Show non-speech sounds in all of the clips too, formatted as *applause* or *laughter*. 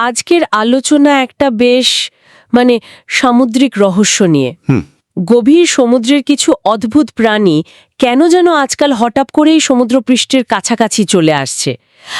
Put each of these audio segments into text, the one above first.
আজকের আলোচনা একটা বেশ মানে সামুদ্রিক রহস্য নিয়ে। হুম। গভীর সমুদ্রের কিছু অদ্ভুত প্রাণী কেন যেন আজকাল হঠাৎ করেই সমুদ্রপৃষ্ঠের কাছাকাছি চলে আসছে?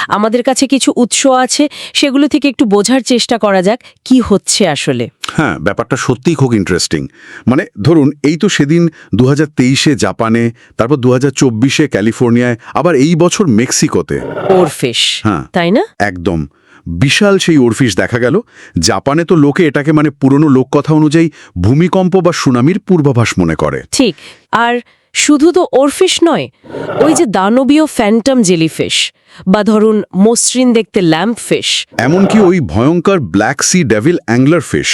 আমাদের কাছে কিছু উৎস আছে সেগুলো থেকে একটু বোঝার চেষ্টা করা যাক কি হচ্ছে আসলে? হ্যাঁ ব্যাপারটা সত্যিই খুব ইন্টারেস্টিং মানে ধরুন এই তো সেদিন দু হাজার তেইশে জাপানে তারপর দু হাজার চব্বিশে ক্যালিফোর্নিয়ায় আবার এই বছর মেক্সিকোতে। ওরফিশ হ্যাঁ। তাই না? একদম। বিশাল সেই ওরফিস দেখা গেল। জাপানে তো লোকে এটাকে মানে পুরনো লোককথা অনুযায়ী ভূমিকম্প বা সুনামির পূর্বাভাস মনে করে। ঠিক আর শুধু তো ওরফিশ নয় ওই যে দানবীয় ফ্যান্টম জেলিফিশ বা ধরুন মসৃণ দেখতে ল্যাম্প ফিশ। এমনকি ওই ভয়ঙ্কর black sea devil angler fish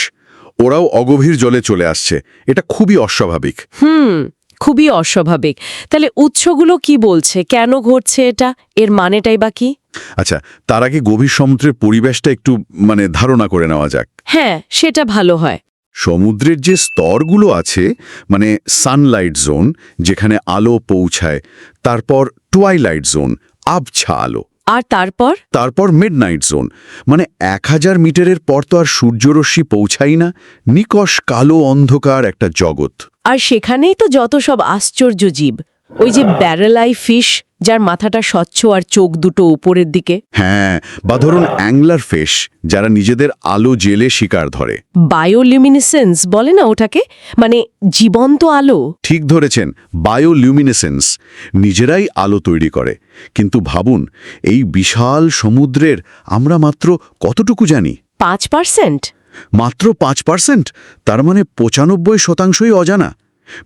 ওরাও অগভীর জলে চলে আসছে এটা খুবই অস্বাভাবিক। হুম খুবই অস্বাভাবিক। তাহলে উৎসগুলো কি বলছে? কেন ঘটছে এটা? এর মানেটাই বা কি? আচ্ছা তার আগে গভীর সমুদ্রের পরিবেশটা একটু মানে ধারণা করে নেওয়া যাক। হ্যাঁ সেটা ভালো হয়। সমুদ্রের যে স্তরগুলো আছে মানে সানলাইট জোন যেখানে আলো পৌঁছায় তারপর টুয়াইলাইট জোন আবছা আলো। আর তারপর? তারপর মিডনাইট জোন মানে এক হাজার মিটারের পর তো আর সূর্যরশ্মি পৌঁছাই না নিকষ কালো অন্ধকার একটা জগৎ। আর সেখানেই তো যত সব আশ্চর্য জীব। ওই যে ব্যারেলাই ফিশ যার মাথাটা স্বচ্ছ আর চোখ দুটো উপরের দিকে। হ্যাঁ বা ধরুন অ্যাংলার ফিশ যারা নিজেদের আলো জেলে শিকার ধরে। বায়োলিউমিনেসেন্স বলে না ওটাকে? মানে জীবন্ত আলো। ঠিক ধরেছেন বায়োলিউমিনেসেন্স নিজেরাই আলো তৈরি করে। কিন্তু ভাবুন এই বিশাল সমুদ্রের আমরা মাত্র কতটুকু জানি? পাঁচ পার্সেন্ট? মাত্র পাঁচ পার্সেন্ট? তার মানে পঁচানব্বই শতাংশই অজানা।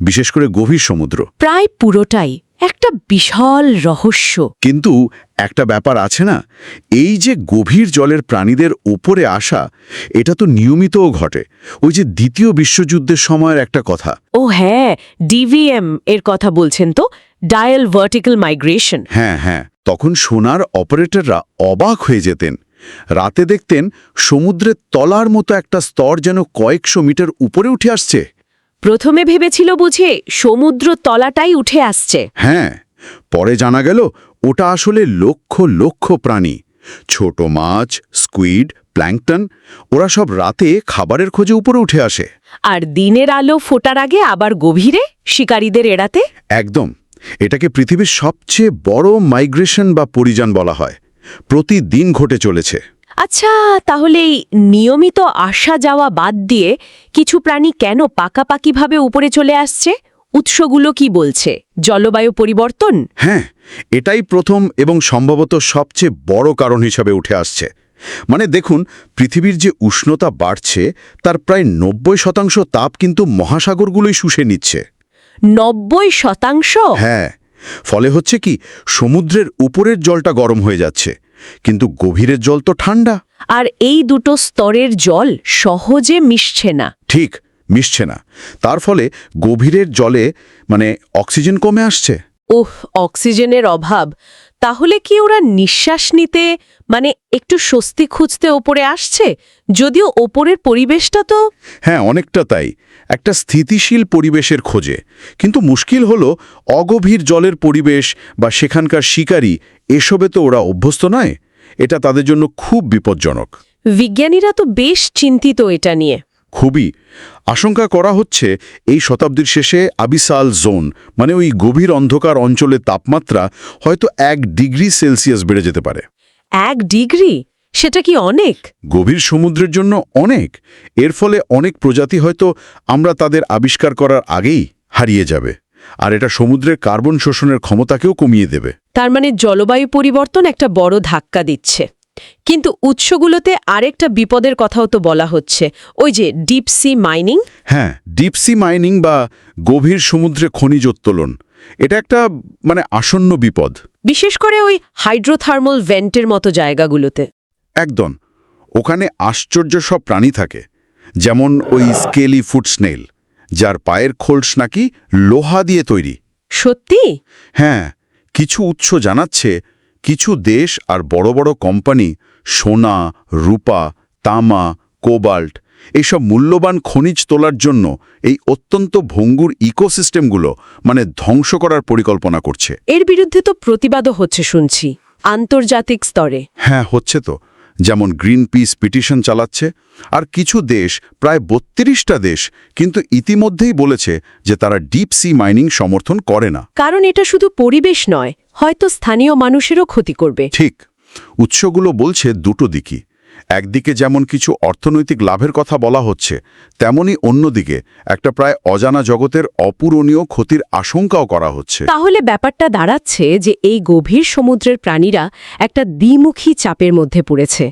বিশেষ করে গভীর সমুদ্র। প্রায় পুরোটাই একটা বিশাল রহস্য। কিন্তু একটা ব্যাপার আছে না? এই যে গভীর জলের প্রাণীদের ওপরে আসা এটা তো নিয়মিতও ঘটে। ওই যে দ্বিতীয় বিশ্বযুদ্ধের সময়ের একটা কথা। ও হ্যাঁ ডিভিএম এর কথা বলছেন তো? Diel vertical migration. হ্যাঁ হ্যাঁ। তখন সোনার অপারেটররা অবাক হয়ে যেতেন। রাতে দেখতেন সমুদ্রের তলার মতো একটা স্তর যেন কয়েকশো মিটার উপরে উঠে আসছে। প্রথমে ভেবেছিল বুঝে সমুদ্র তলাটাই উঠে আসছে। হ্যাঁ পরে জানা গেল ওটা আসলে লক্ষ লক্ষ প্রাণী। ছোট মাছ স্কুইড প্ল্যাঙ্কটন ওরা সব রাতে খাবারের খোঁজে উপরে উঠে আসে। আর দিনের আলো ফোটার আগে আবার গভীরে শিকারীদের এড়াতে? একদম এটাকে পৃথিবীর সবচেয়ে বড় মাইগ্রেশন বা পরিযান বলা হয়। প্রতিদিন ঘটে চলেছে। আচ্ছা তাহলে এই নিয়মিত আসা যাওয়া বাদ দিয়ে কিছু প্রাণী কেন পাকাপাকিভাবে উপরে চলে আসছে? উৎসগুলো কি বলছে? জলবায়ু পরিবর্তন? হ্যাঁ এটাই প্রথম এবং সম্ভবত সবচেয়ে বড় কারণ হিসাবে উঠে আসছে। মানে দেখুন পৃথিবীর যে উষ্ণতা বাড়ছে তার প্রায় নব্বই শতাংশ তাপ কিন্তু মহাসাগরগুলোই শুষে নিচ্ছে। নব্বই শতাংশ? হ্যাঁ। ফলে হচ্ছে কি সমুদ্রের উপরের জলটা গরম হয়ে যাচ্ছে কিন্তু গভীরের জল তো ঠান্ডা। আর এই দুটো স্তরের জল সহজে মিশছে না। ঠিক মিশছে না। তার ফলে গভীরের জলে মানে অক্সিজেন কমে আসছে। ওহ অক্সিজেনের অভাব। তাহলে কি ওরা নিঃশ্বাস নিতে মানে একটু স্বস্তি খুঁজতে ওপরে আসছে? যদিও ওপরের পরিবেশটা তো হ্যাঁ অনেকটা তাই। একটা স্থিতিশীল পরিবেশের খোঁজে। কিন্তু মুশকিল হলো অগভীর জলের পরিবেশ বা সেখানকার শিকারী এসবে তো ওরা অভ্যস্ত নয়? এটা তাদের জন্য খুব বিপজ্জনক। বিজ্ঞানীরা তো বেশ চিন্তিত এটা নিয়ে। খুবই। আশঙ্কা করা হচ্ছে এই শতাব্দীর শেষে আবিসাল জোন মানে ওই গভীর অন্ধকার অঞ্চলের তাপমাত্রা হয়তো এক ডিগ্রি সেলসিয়াস বেড়ে যেতে পারে। এক ডিগ্রি? সেটা কি অনেক? গভীর সমুদ্রের জন্য অনেক। এর ফলে অনেক প্রজাতি হয়তো আমরা তাদের আবিষ্কার করার আগেই হারিয়ে যাবে। আর এটা সমুদ্রের কার্বন শোষণের ক্ষমতাকেও কমিয়ে দেবে। তার মানে জলবায়ু পরিবর্তন একটা বড় ধাক্কা দিচ্ছে। কিন্তু উৎসগুলোতে আরেকটা বিপদের কথাও তো বলা হচ্ছে। ওই যে ডিপ সি মাইনিং? হ্যাঁ ডিপসি মাইনিং বা গভীর সমুদ্রে খনিজ উত্তোলন। এটা একটা মানে আসন্ন বিপদ। বিশেষ করে ওই হাইড্রোথার্মাল ভেন্টের মতো জায়গাগুলোতে। একদম ওখানে আশ্চর্য সব প্রাণী থাকে যেমন ওই স্কেলি ফুট স্নেল যার পায়ের খোলস নাকি লোহা দিয়ে তৈরি। সত্যি? হ্যাঁ কিছু উৎস জানাচ্ছে কিছু দেশ আর বড় বড় কোম্পানি সোনা রূপা তামা কোবাল্ট এইসব মূল্যবান খনিজ তোলার জন্য এই অত্যন্ত ভঙ্গুর ইকোসিস্টেমগুলো মানে ধ্বংস করার পরিকল্পনা করছে। এর বিরুদ্ধে তো প্রতিবাদও হচ্ছে শুনছি আন্তর্জাতিক স্তরে। হ্যাঁ হচ্ছে তো। যেমন গ্রিন পিস পিটিশন চালাচ্ছে আর কিছু দেশ প্রায় বত্রিশটা দেশ কিন্তু ইতিমধ্যেই বলেছে যে তারা ডিপ সি মাইনিং সমর্থন করে না। কারণ এটা শুধু পরিবেশ নয় হয়তো স্থানীয় মানুষেরও ক্ষতি করবে। ঠিক। উৎসগুলো বলছে দুটো দিকই। একদিকে যেমন কিছু অর্থনৈতিক লাভের কথা বলা হচ্ছে তেমনি অন্যদিকে একটা প্রায় অজানা জগতের অপূরণীয় ক্ষতির আশঙ্কাও করা হচ্ছে। তাহলে ব্যাপারটা দাঁড়াচ্ছে যে এই গভীর সমুদ্রের প্রাণীরা একটা দ্বিমুখী চাপের মধ্যে পড়েছে।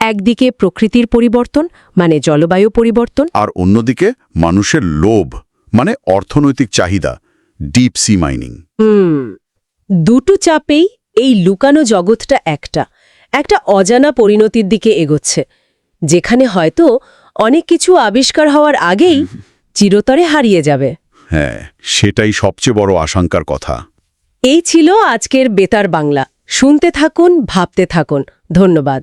একদিকে প্রকৃতির পরিবর্তন মানে জলবায়ু পরিবর্তন। আর অন্যদিকে মানুষের লোভ মানে অর্থনৈতিক চাহিদা ডিপ সি মাইনিং। হুম দুটো চাপেই এই লুকানো জগৎটা একটা। একটা অজানা পরিণতির দিকে এগোচ্ছে যেখানে হয়তো অনেক কিছু আবিষ্কার হওয়ার আগেই *laughs* চিরতরে হারিয়ে যাবে। হ্যাঁ সেটাই সবচেয়ে বড় আশঙ্কার কথা। এই ছিল আজকের বেতার বাংলা। শুনতে থাকুন ভাবতে থাকুন। ধন্যবাদ।